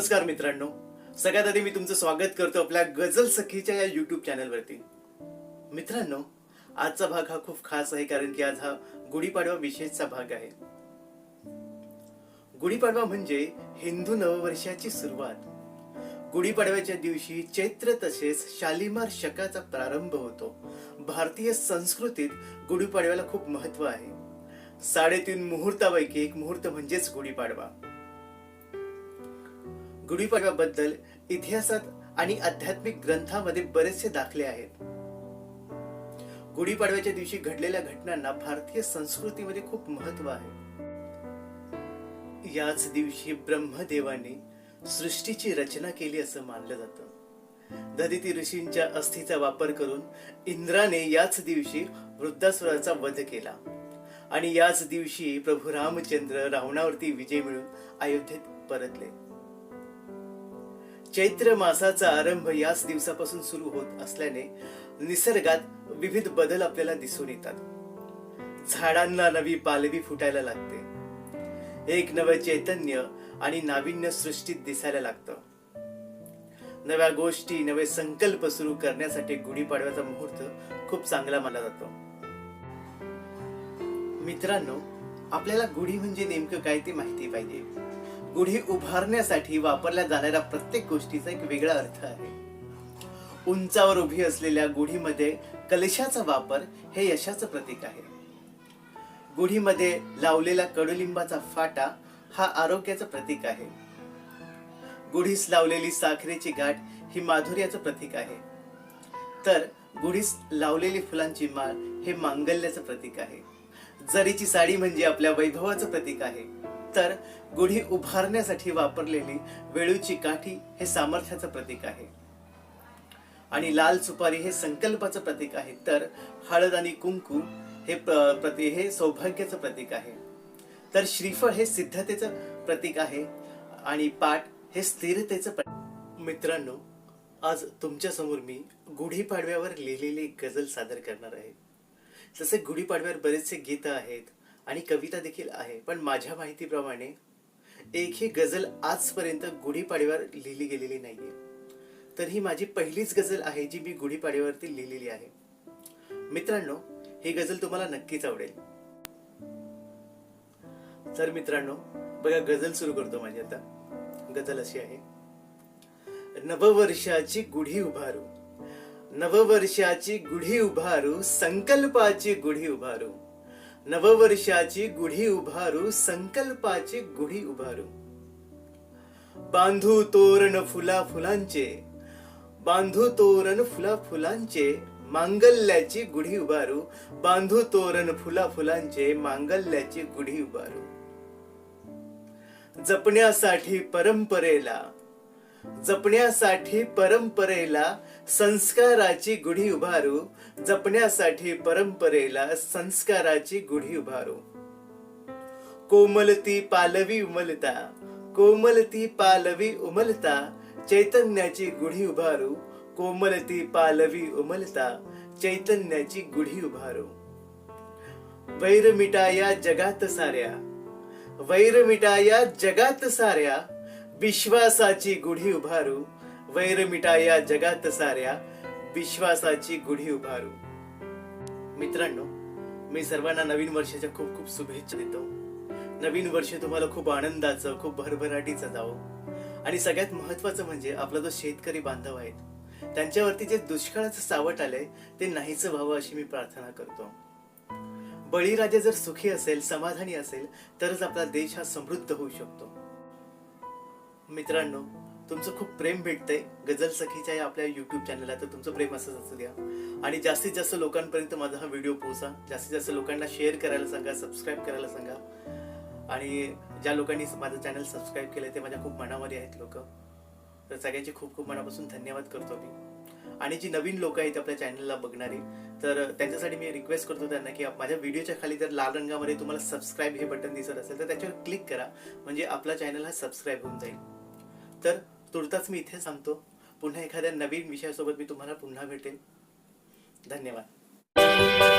नमस्कार मित्रांनो. सगळ्यात आधी मी तुमचं स्वागत करतो आपल्या गझल सखीच्या या युट्यूब चॅनलवरती मित्रांनो आजचा भाग हा खूप खास आहे कारण की आज हा गुढीपाडवा विशेषचा भाग आहे. गुढीपाडवा म्हणजे हिंदू नववर्षाची सुरुवात. गुढीपाडव्याच्या दिवशी चैत्र तसेच शालिमार शकाचा प्रारंभ होतो. भारतीय संस्कृतीत गुढीपाडव्याला खूप महत्त्व आहे. साडेतीन मुहूर्तापैकी एक मुहूर्त म्हणजेच गुढीपाडवा. गुढीपाडव्याबद्दल इतिहासात आणि आध्यात्मिक ग्रंथामध्ये बरेचसे दाखले आहेत. गुढीपाडव्याच्या दिवशी घडलेल्या घटनांना भारतीय संस्कृतीमध्ये खूप महत्त्व आहे. याच दिवशी ब्रह्मदेवाने सृष्टीची रचना केली असं मानलं जातं. ददिती ऋषींच्या अस्थीचा वापर करून इंद्राने याच दिवशी वृद्धासुराचा वध केला. आणि याच दिवशी प्रभू रामचंद्र रावणावरती विजय मिळून अयोध्येत परतले. चैत्र मासाचा आरंभ याच दिवसापासून सुरू होत असल्याने निसर्गात विविध बदल आपल्याला दिसून येतात. झाडांना नवी पालवी फुटायला लागते. एक नवं चैतन्य आणि नाविन्य सृष्टीत दिसायला लागतं. नव्या गोष्टी नवे संकल्प सुरू करण्यासाठी गुढीपाडव्याचा मुहूर्त खूप चांगला मानला जातो. मित्रांनो आपल्याला गुढी म्हणजे नेमकं काय ते माहिती पाहिजे. गुढी उभारण्यासाठी वापरल्या जाणाऱ्या प्रत्येक गोष्टीचा एक वेगळा अर्थ आहे. उंचावर उभी असलेल्या गुढीमध्ये कलशाचा वापर हे यशाचं प्रतीक आहे. गुढीमध्ये लावलेला कडुलिंबाचा फाटा हा आरोग्याचं प्रतीक आहे. गुढीस लावलेली साखरेची गाठ ही माधुर्याचं प्रतीक आहे. तर गुढीस लावलेली फुलांची माळ हे मांगल्याचं प्रतीक आहे. जरीची साडी म्हणजे आपल्या वैभवाचं प्रतीक आहे. तर गुढी उभारण्यासाठी वापरलेली वेळूची काठी हे सामर्थ्याचं प्रतीक आहे. आणि लाल सुपारी हे संकल्पाचं प्रतीक आहे. तर हळद आणि कुंकू हे प्रति हे सौभाग्याचं प्रतीक आहे. तर श्रीफळ हे सिद्धतेचं प्रतीक आहे आणि पाठ हे स्थिरतेचं प्रतीक मित्रांनो आज तुमच्यासमोर मी गुढीपाडव्यावर लिहिलेली एक गझल सादर करणार आहे. जसे गुढीपाडव्यावर बरेचसे गीत आहेत आणि कविता देखील आहे. पण माझ्या माहितीप्रमाणे एकही गझल आजपर्यंत गुढीपाडव्यावर लिहिली गेलेली नाहीये. तर ही माझी पहिलीच गझल आहे जी मी गुढीपाडव्यावरती लिहिलेली आहे. मित्रांनो ही गझल तुम्हाला नक्कीच आवडेल. तर मित्रांनो बघा गझल सुरू करतो माझी आता. गझल अशी आहे. नववर्षाची गुढी उभारू. नववर्षाची गुढी उभारू संकल्पाची गुढी उभारू. नववर्षाची गुढी उभारू संकल्पाची गुढी उभारू. बांधू तोरण फुला फुलांचे बांधू तोरण फुला फुलांचे मांगल्याची गुढी उभारू. बांधू तोरण फुला फुलांचे मांगल्याची गुढी उभारू. जपण्यासाठी परंपरेला जपण्यासाठी परंपरेला संस्काराची गुढी उभारू जपण्यासाठी परंपरेला संस्काराची गुढी उभारू. कोमलती पालवी उमलता कोमलती पालवी उमलता चैतन्याची गुढी उभारू कोमलती पालवी उमलता चैतन्याची गुढी उभारू. वैर मिटाया जगात साऱ्या वैर मिटाया जगात साऱ्या विश्वासाची गुढी उभारू वैर मिटाया जगात साऱ्या विश्वासाची गुढी उभारू. मित्रांनो मी सर्वांना नवीन वर्षाच्या खूप खूप शुभेच्छा देतो. नवीन वर्ष तुम्हाला खूप आनंदाचं खूप भरभराटीचं जावं. आणि सगळ्यात महत्वाचं म्हणजे आपला जो शेतकरी बांधव आहेत त्यांच्यावरती जे दुष्काळाचं सावट आलंय ते नाहीच व्हावं अशी मी प्रार्थना करतो. बळीराजा जर सुखी असेल समाधानी असेल तरच आपला देश हा समृद्ध होऊ शकतो. मित्रांनो तुमचं खूप प्रेम भेटतंय. गझल सखीच्या या आपल्या युट्यूब चॅनलला तर तुमचं प्रेम असंच असू द्या. आणि जास्तीत जास्त लोकांपर्यंत माझा हा व्हिडिओ पोहोचा. जास्तीत जास्त लोकांना शेअर करायला सांगा सबस्क्राईब करायला सांगा. आणि ज्या लोकांनी माझं चॅनल सबस्क्राईब केलं ते माझ्या खूप मनामध्ये आहेत लोक. तर सगळ्यांचे खूप खूप मनापासून धन्यवाद करतो मी. आणि जी नवीन लोक आहेत आपल्या चॅनलला बघणारी तर त्यांच्यासाठी मी रिक्वेस्ट करतो त्यांना की माझ्या व्हिडिओच्या खाली जर लाल रंगामध्ये तुम्हाला सबस्क्राईब हे बटन दिसत असेल तर त्याच्यावर क्लिक करा. म्हणजे आपला चॅनल हा सबस्क्राईब होऊन जाईल. तर तुर्ताच मी इथे सांगतो पुन्हा एखाद्या नवीन विषयासोबत मी तुम्हाला पुन्हा भेटेन. धन्यवाद.